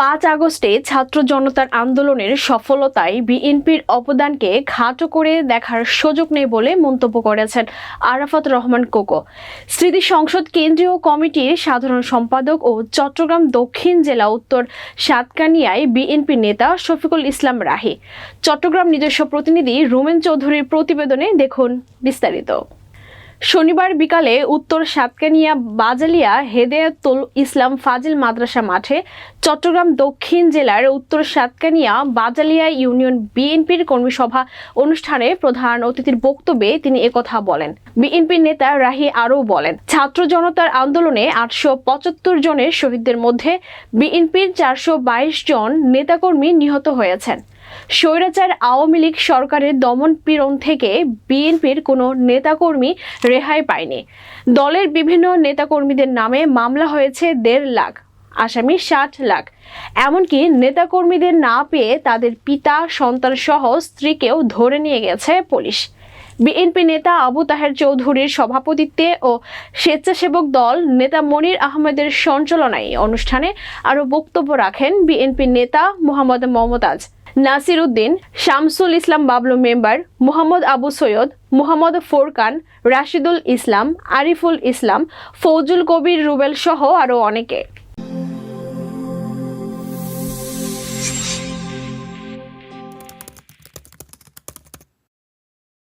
পাঁচ আগস্টে ছাত্র জনতার আন্দোলনের সফলতায় বিএনপির অবদানকে খাটো করে দেখার সুযোগ নেই বলে মন্তব্য করেছেন আরাফাত রহমান কোকো। স্মৃতি সংসদ কেন্দ্রীয় কমিটির সাধারণ সম্পাদক ও চট্টগ্রাম দক্ষিণ জেলা উত্তর সাতকানিয়ায় বিএনপি নেতা শফিকুল ইসলাম রাহি। চট্টগ্রাম নিজস্ব প্রতিনিধি রুমেন চৌধুরীর প্রতিবেদনে দেখুন বিস্তারিত। শনিবার বিকালে উত্তর সাতকানিয়া বাজালিয়া হেদায়াতুল ইসলাম ফাজিল মাদ্রাসা মাঠে চট্টগ্রাম দক্ষিণ জেলার উত্তর সাতকানিয়া বাজালিয়া ইউনিয়ন বিএনপির কর্মী সভা অনুষ্ঠানে প্রধান অতিথির বক্তব্যে তিনি একথা বলেন। বিএনপির নেতা রাহি আরও বলেন, ছাত্র জনতার আন্দোলনে আটশো পঁচাত্তর জনের শহীদদের মধ্যে বিএনপির চারশো বাইশ জন নেতাকর্মী নিহত হয়েছেন। স্বৈরাচার আওয়ামী লীগ সরকারের দমন পীড়ন থেকে বিএনপির কোনো নেতাকর্মী রেহাই পায়নি। দলের বিভিন্ন নেতাকর্মীদের নামে মামলা হয়েছে দেড় লাখ, আসামি ষাট লাখ। এমনকি নেতাকর্মীদের না পেয়ে তাদের পিতা, সন্তান সহ স্ত্রীকেও ধরে নিয়ে গেছে পুলিশ। বিএনপি নেতা আবু তাহের চৌধুরীর সভাপতিত্বে ও স্বেচ্ছাসেবক দল নেতা মনির আহমেদের সঞ্চালনায় অনুষ্ঠানে আরও বক্তব্য রাখেন বিএনপি নেতা মোহাম্মদ মমতাজ। নাসির উদ্দিন, শামসুল ইসলাম বাবলু মেম্বার, মোহাম্মদ আবু সৈয়দ, মোহাম্মদ ফোরকান, রাশিদুল ইসলাম, আরিফুল ইসলাম, ফৌজুল কবির রুবেল সহ আরও অনেকে।